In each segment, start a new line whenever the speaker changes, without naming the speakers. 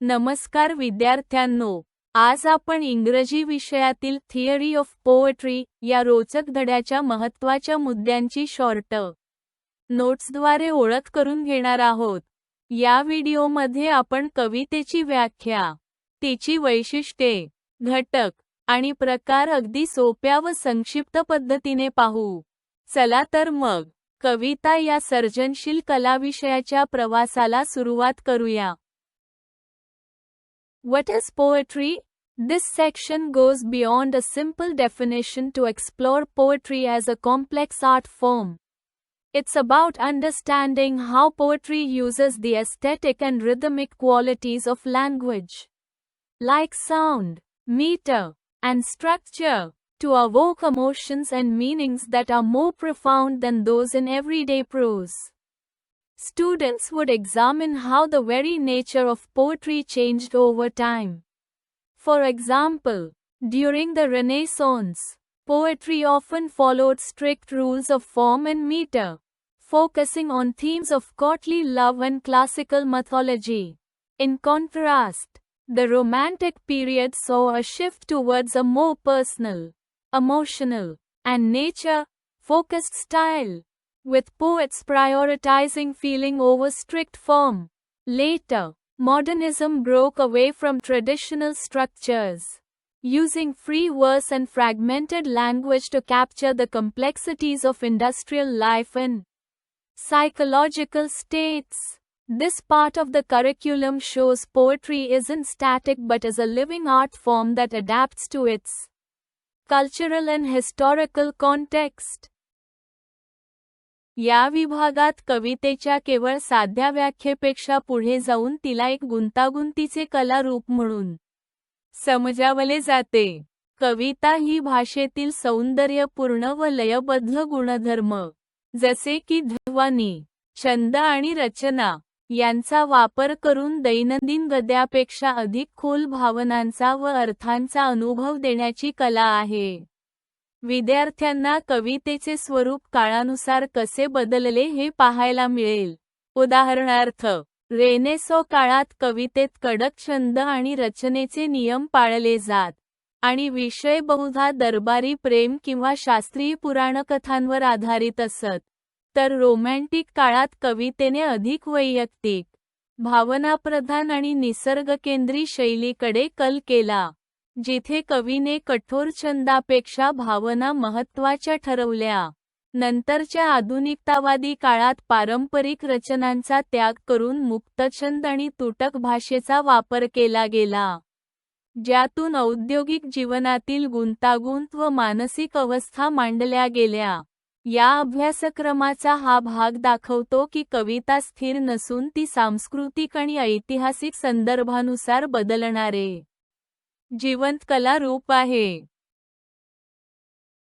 नमस्कार विद्यार्थ्यांनो आज आपण इंग्रजी विषयातील थिअरी ऑफ पोएट्री या रोचक धड्याच्या महत्त्वाच्या मुद्द्यांची शॉर्ट नोट्सद्वारे ओळख करून घेणार आहोत. या व्हिडिओमध्ये आपण कवितेची व्याख्या तिची वैशिष्ट्ये घटक आणि प्रकार अगदी सोप्या व संक्षिप्त पद्धतीने पाहू. चला तर मग कविता या सर्जनशील कला विषयाच्या प्रवासाला सुरुवात करूया. What is poetry? This section goes beyond a simple definition to explore poetry as a complex art form. It's about understanding how poetry uses the aesthetic and rhythmic qualities of language, like sound, meter, and structure, to evoke emotions and meanings that are more profound than those in everyday prose. Students would examine how the very nature of poetry changed over time. For example, during the Renaissance, poetry often followed strict rules of form and meter, focusing on themes of courtly love and classical mythology. In contrast, the Romantic period saw a shift towards a more personal, emotional, and nature focused style with poets prioritizing feeling over strict form. Later, modernism broke away from traditional structures, using free verse and fragmented language to capture the complexities of industrial life and psychological states. This part of the curriculum shows poetry isn't static but is a living art form that adapts to its cultural and historical context. या विभागात कवितेच्या केवळ साध्या व्याख्येपेक्षा पुढे जाऊन तिला एक गुंतागुंतीचे कलारूप म्हणून समजावले जाते. कविता ही भाषेतील सौंदर्यपूर्ण व लयबद्ध गुणधर्म जसे की ध्वनी छंद आणि रचना यांचा वापर करून दैनंदिन गद्यापेक्षा अधिक खोल भावनांचा व अर्थांचा अनुभव देण्याची कला आहे. विद्यार्थ्यांना कवितेचे स्वरूप काळानुसार कसे बदलले हे पाहायला मिळेल. उदाहरणार्थ रेनेसो काळात कवितेत कडक छंद आणि रचनेचे नियम पाळले जात आणि विषय बहुधा दरबारी प्रेम किंवा शास्त्रीय पुराणकथांवर आधारित असत तर रोमॅन्टिक काळात कवितेने अधिक वैयक्तिक भावनाप्रधान आणि निसर्गकेंद्री शैलीकडे कल केला. जिथे कवीने कठोर छंदापेक्षा भावना महत्त्वाच्या ठरवल्या. नंतरच्या आधुनिकतावादी काळात पारंपरिक रचनांचा त्याग करून मुक्तछंद आणि तुटक भाषेचा वापर केला गेला. ज्यातून औद्योगिक जीवनातील गुंतागुंत व मानसिक अवस्था मांडल्या गेल्या. या अभ्यासक्रमाचा हा भाग दाखवतो की कविता स्थिर नसून ती सांस्कृतिक आणि ऐतिहासिक संदर्भानुसार बदलणारे. जिवंत कला रूप आहे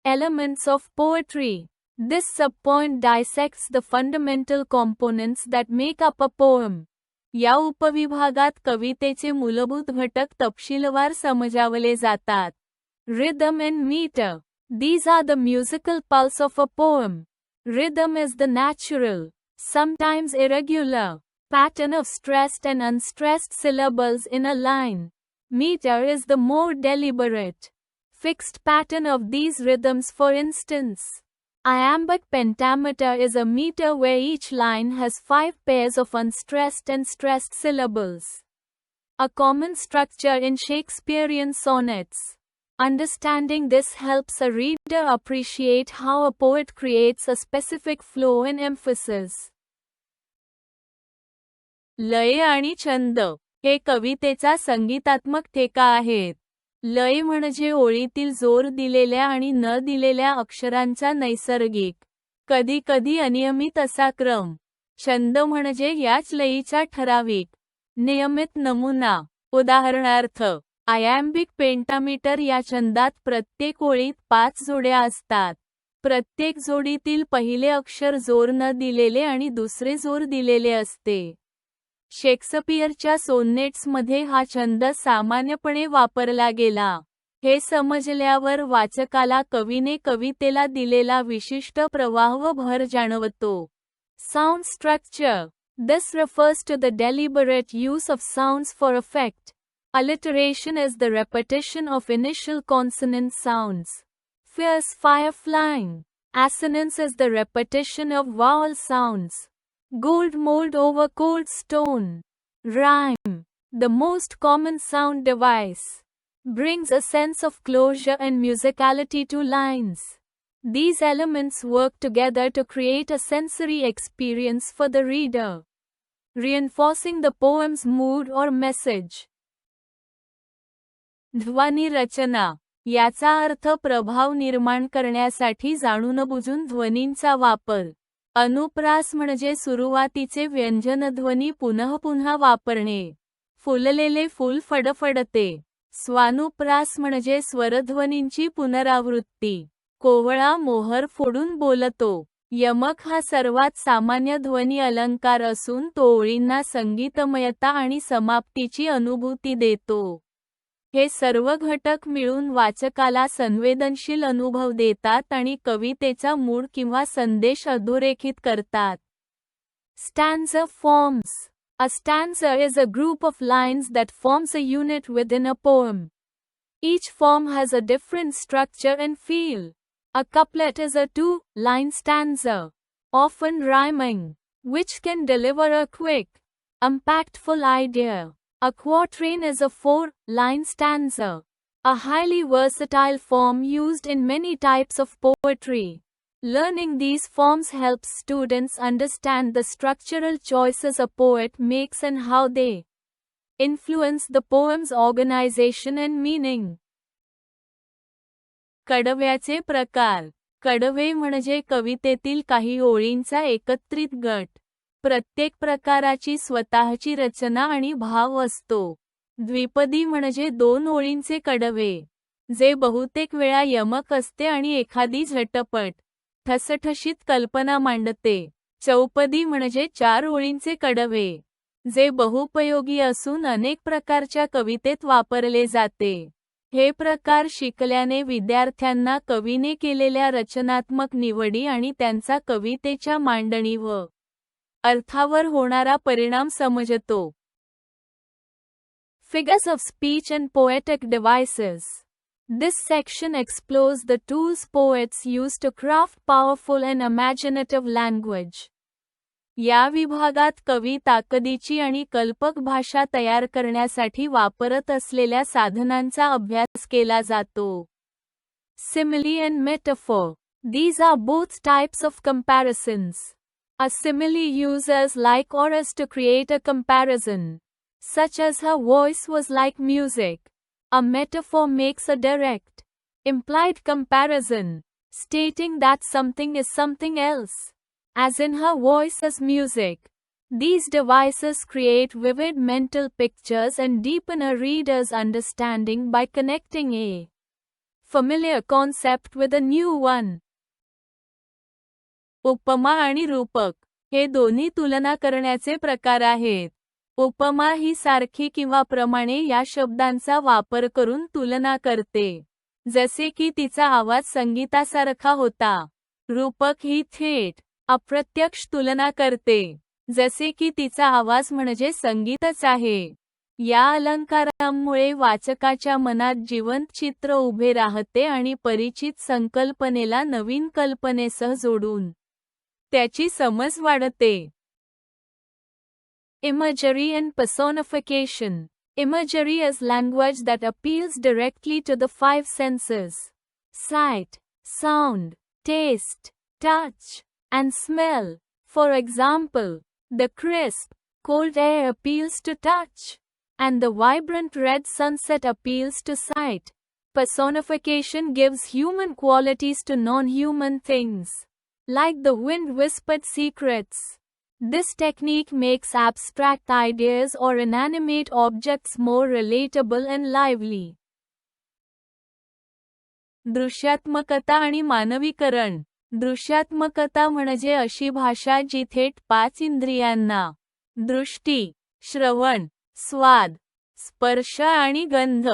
Elements of poetry. This subpoint dissects the fundamental components that make up a poem. या उपविभागात कवितेचे मूलभूत घटक तपशीलवार समजावले जातात Rhythm and meter. These are the musical pulse of a poem. Rhythm is the natural, sometimes irregular, pattern of stressed and unstressed syllables in a line. Meter is the more deliberate, fixed pattern of these rhythms for instance. Iambic pentameter is a meter where each line has five pairs of unstressed and stressed syllables. A common structure in Shakespearean sonnets. Understanding this helps a reader appreciate how a poet creates a specific flow and emphasis. लय आणि छंद हे कवितेचा संगीतात्मक ठेका आहेत. लय म्हणजे ओळीतील जोर दिलेल्या आणि न दिलेल्या अक्षरांचा नैसर्गिक कधी कधी अनियमित असा क्रम. छंद म्हणजे याच लयीचा ठराविक नियमित नमुना. उदाहरणार्थ आयॅम्बिक पेंटामीटर या छंदात प्रत्येक ओळीत पाच जोड्या असतात. प्रत्येक जोडीतील पहिले अक्षर जोर न दिलेले आणि दुसरे जोर दिलेले असते. शेक्सपियरच्या सोनेट्समध्ये हा छंद सामान्यपणे वापरला गेला. हे समजल्यावर वाचकाला कवीने कवितेला दिलेला विशिष्ट प्रवाह व भर जाणवतो. Sound structure this refers to the deliberate use of sound for effect alliteration is the repetition of initial consonant sound fierce fire flying assonance is the repetition of vowel sounds Gold mold over cold stone. Rhyme. The most common sound device. Brings a sense of closure and musicality to lines. These elements work together to create a sensory experience for the reader, reinforcing the poem's mood or message. ध्वनी रचना याचा अर्थ प्रभाव निर्माण करण्यासाठी जाणून बुजून ध्वनींचा वापर अनुप्रास म्हणजे सुरुवातीचे व्यंजनध्वनी पुनःपुन्हा वापरणे. फुललेले फूल फडफडते. स्वानुप्रास म्हणजे स्वरध्वनींची पुनरावृत्ती. कोवळा मोहर फोडून बोलतो. यमक हा सर्वात सामान्य ध्वनी अलंकार असून तो ओळींना संगीतमयता आणि समाप्तीची अनुभूती देतो. हे सर्व घटक मिळून वाचकाला संवेदनशील अनुभव देतात आणि कवितेचा मूड किंवा संदेश अधोरेखित करतात stanza forms A stanza is a group of lines that forms a unit within a poem. Each form has a different structure and feel. A couplet is a two-line stanza, often rhyming, which can deliver a quick, impactful idea. A quatrain is a four-line stanza, a highly versatile form used in many types of poetry. Learning these forms helps students understand the structural choices a poet makes and how they influence the poem's organization and meaning. कडव्याचे प्रकार कडवे म्हणजे कवितेतील काही ओळींचा एकत्रित गट प्रत्येक प्रकाराची स्वतःची रचना आणि भाव असतो. द्विपदी म्हणजे दोन ओळींचे कडवे. जे बहुतेक वेळा यमक असते आणि एखादी झटपट ठसठशीत कल्पना मांडते. चौपदी म्हणजे चार ओळींचे कडवे. जे बहुपयोगी असून अनेक प्रकारच्या कवितेत वापरले जाते. हे प्रकार शिकल्याने विद्यार्थ्यांना कवीने केलेल्या रचनात्मक निवडी आणि त्यांचा कवितेच्या मांडणी व अर्थावर होणारा परिणाम समजतो. Figures of speech and poetic devices this section explore the tools poets use to craft powerful and imaginative language या विभागात कवी ताकदीची आणि कल्पक भाषा तयार करण्यासाठी वापरत असलेल्या साधनांचा अभ्यास केला जातो. Simile and metaphor these are both types of comparisons A simile uses like or as to create a comparison, such as her voice was like music. A metaphor makes a direct, implied comparison, stating that something is something else, as in her voice is music. These devices create vivid mental pictures and deepen a reader's understanding by connecting a familiar concept with a new one. उपमा आणि रूपक हे दोन्ही तुलना करण्याचे प्रकार आहेत. उपमा ही सारखी किंवा प्रमाणे या शब्दांचा वापर करून तुलना करते जसे की तिचा आवाज संगीतासारखा होता. रूपक ही थेट अप्रत्यक्ष तुलना करते जसे की तिचा आवाज म्हणजे संगीतच आहे. या अलंकारांमुळे वाचकाच्या मनात जिवंत चित्र उभे राहते आणि परिचित संकल्पनेला नवीन कल्पनेसह जोडून त्याची समज वाढते Imagery and personification. Imagery is language that appeals directly to the five senses sight, sound, taste, touch, and smell. For example, the crisp, cold air appeals to touch, and the vibrant red sunset appeals to sight. Personification gives human qualities to non human things, like the wind whispered secrets. This technique makes abstract ideas or inanimate objects more relatable and lively. दृश्यात्मकता आणि मानवीकरण दृश्यात्मकता म्हणजे अशी भाषा जी थेट पाच इंद्रियांना दृष्टी श्रवण स्वाद स्पर्श आणि गंध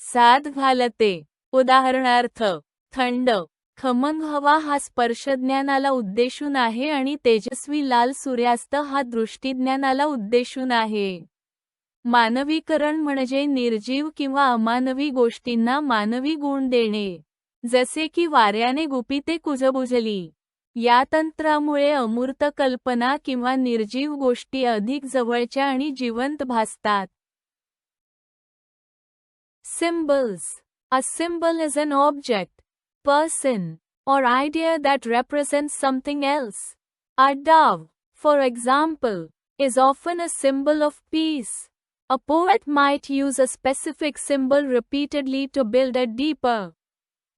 साथ घालते उदाहरणार्थ थंड खमंग हवा हा स्पर्शज्ञानाला उद्देशून आहे आणि तेजस्वी लाल सूर्यास्त हा दृष्टीज्ञानाला उद्देशून आहे. मानवीकरण म्हणजे निर्जीव किंवा अमानवी गोष्टींना मानवी गुण देणे. जसे की वाऱ्याने गुपिते कुजबुजली. या तंत्रामुळे अमूर्त कल्पना किंवा निर्जीव गोष्टी अधिक जवळच्या आणि जिवंत भासतात. Symbols A symbol is an object person, or idea that represents something else. A dove, for example, is often a symbol of peace. A poet might use a specific symbol repeatedly to build a deeper,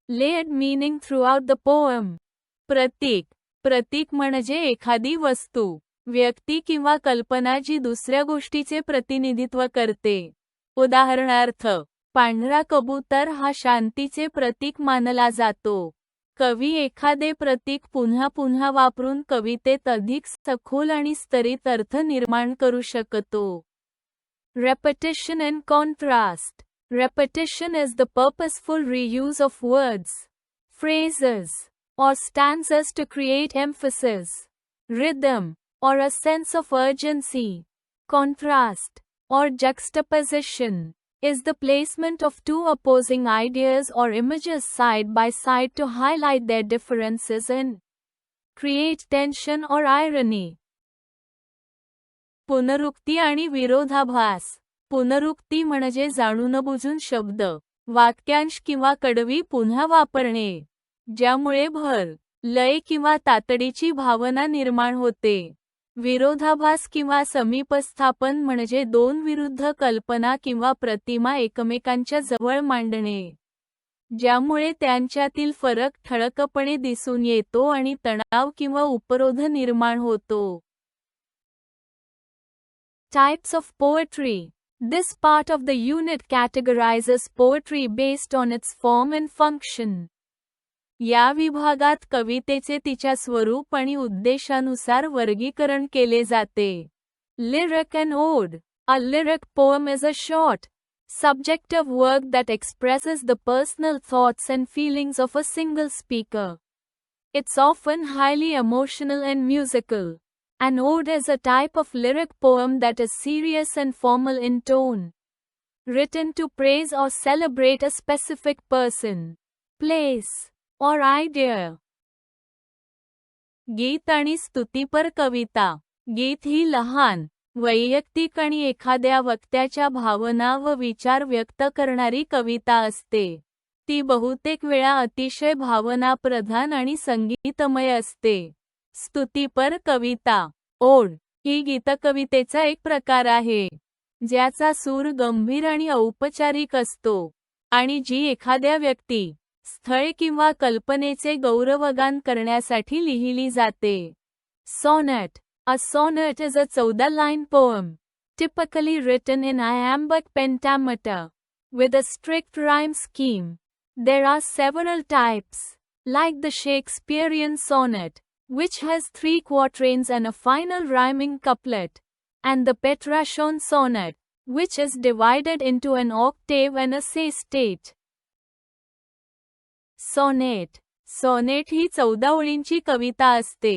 layered meaning throughout the poem. प्रतीक प्रतीक म्हणजे एखादी वस्तू व्यक्ती किंवा कल्पना जी दुसऱ्या गोष्टीचे प्रतिनिधित्व करते उदाहरणार्थ पांढरा कबूतर हा शांतीचे प्रतीक मानला जातो. कवी एखादे प्रतीक पुन्हा पुन्हा वापरून कवितेत अधिक सखोल आणि स्तरित अर्थ निर्माण करू शकतो. Repetition and contrast repetition is the purposeful reuse of words phrases, or stanzas to create emphasis, rhythm, or a sense of urgency. Contrast, or juxtaposition, is the placement of two opposing ideas or images side by side to highlight their differences and create tension or irony. पुनरुक्ती आणि विरोधाभास पुनरुक्ती म्हणजे जाणून बुजून शब्द वाक्यांश किंवा कडवी पुन्हा वापरणे ज्यामुळे भर लय किंवा तातडीची भावना निर्माण होते विरोधाभास किंवा समीपस्थापन म्हणजे दोन विरुद्ध कल्पना किंवा प्रतिमा एकमेकांच्या जवळ मांडणे ज्यामुळे त्यांच्यातील फरक ठळकपणे दिसून येतो आणि तणाव किंवा उपरोध निर्माण होतो Types of poetry. This part of the unit categorizes poetry based on its form and function. या विभागात कवितेचे तिच्या स्वरूप आणि उद्देशानुसार वर्गीकरण केले जाते lyric and ode a lyric poem is a short subjective work that expresses the personal thoughts and feelings of a single speaker. It's often highly emotional and musical. An ode is a type of lyric poem that is serious and formal in tone. Written to praise or celebrate a specific person, place, or idea. गीत आणि स्तुतीपर कविता. गीत ही लहान वैयक्तिक आणि एखाद्या वक्त्याच्या भावना व विचार व्यक्त करणारी कविता असते. ती बहुतेक वेळा अतिशय भावनाप्रधान आणि संगीतमय असते. स्तुतीपर कविता. ओढ ही गीतकवितेचा एक प्रकार आहे. ज्याचा सूर गंभीर आणि औपचारिक असतो. आणि जी एखाद्या व्यक्ती स्थळ किंवा कल्पनेचे गौरवगान करण्यासाठी लिहिली जाते sonnet A sonnet is a 14 line poem, typically written in iambic pentameter, with a strict rhyme scheme. There are several types, like the Shakespearean sonnet, which has three quatrains and a final rhyming couplet, and the Petrarchan sonnet, which is divided into an octave and a sestate. Sonnet. Sonnet ही चौदा ओळींची कविता असते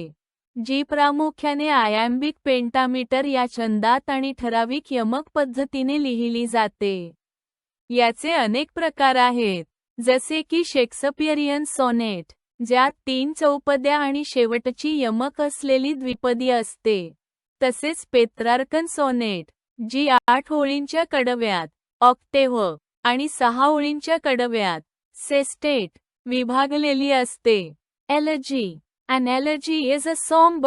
जी प्रामुख्याने आयाम्बिक pentameter या छंदात आणि ठराविक यमक पद्धतीने लिहिली जाते. याचे अनेक प्रकार आहेत जसे की शेक्सपियरियन सोनेट ज्यात तीन चौपद्या आणि शेवटची यमक असलेली द्विपदी असते. तसेच पेत्रार्कन सोनेट जी आठ ओळींच्या कडव्यात ऑक्टेव्ह आणि सहा ओळींच्या कडव्यात सेस्टेट विभागलेली असते. Elegy an elegy is a sombre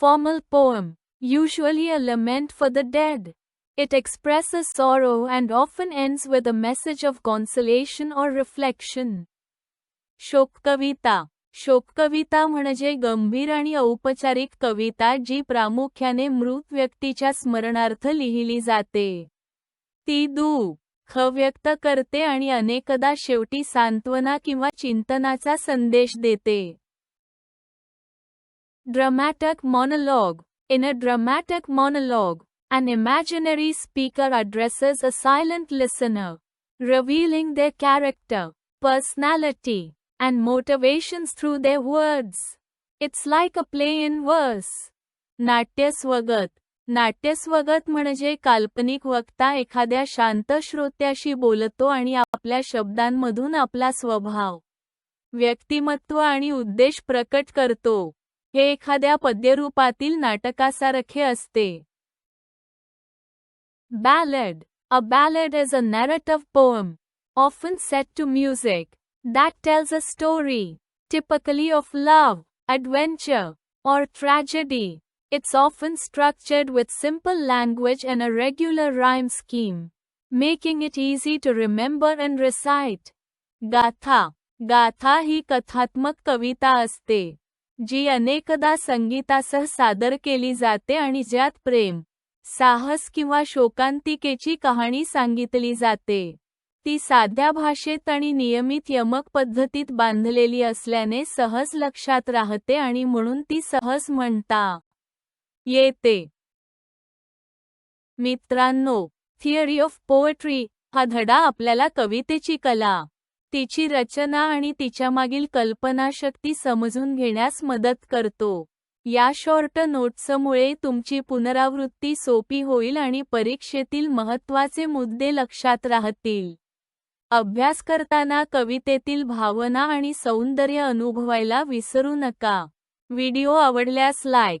formal poem usually a lament for the dead it expresses a sorrow and often ends with a message of consolation or reflection शोककविता शोककविता म्हणजे गंभीर आणि औपचारिक कविता जी प्रामुख्याने मृत व्यक्तीच्या स्मरणार्थ लिहिली जाते. ती दू दुःख व्यक्त करते आणि अनेकदा शेवटी सांत्वना किंवा चिंतनाचा संदेश देते Dramatic monologue. In a dramatic monologue, an imaginary speaker addresses a silent listener, revealing their character, personality, and motivations through their words. It's like a play in verse. नाट्यस्वगत नाट्यस्वगत म्हणजे काल्पनिक वक्ता एखाद्या शांत श्रोत्याशी बोलतो आणि आपल्या शब्दांमधून आपला स्वभाव व्यक्तिमत्व आणि उद्देश प्रकट करतो. हे एखाद्या पद्यरूपातील नाटकासारखे असते. Ballad. A ballad is a narrative poem often set to music that tells a story typically of love adventure or tragedy It's often structured with simple language and a regular rhyme scheme, making it easy to remember and recite. गाथा. गाथा ही कथात्मक कविता असते जी अनेकदा संगीतासह सादर केली जाते आणि ज्यात प्रेम साहस किंवा शोकांतिकेची कहाणी सांगितली जाते. ती साध्या भाषेत आणि नियमित यमक पद्धतीत बांधलेली असल्याने सहज लक्षात राहते आणि म्हणून ती सहज म्हणता. येते. मित्रांनो थिअरी ऑफ पोएट्री हा धडा आपल्याला कवितेची कला तिची रचना आणि तिच्यामागील कल्पनाशक्ती समजून घेण्यास मदत करतो. या शॉर्ट नोट्समुळे तुमची पुनरावृत्ती सोपी होईल आणि परीक्षेतील महत्त्वाचे मुद्दे लक्षात राहतील. अभ्यास करताना कवितेतील भावना आणि सौंदर्य अनुभवायला विसरू नका. व्हिडिओ आवडल्यास लाईक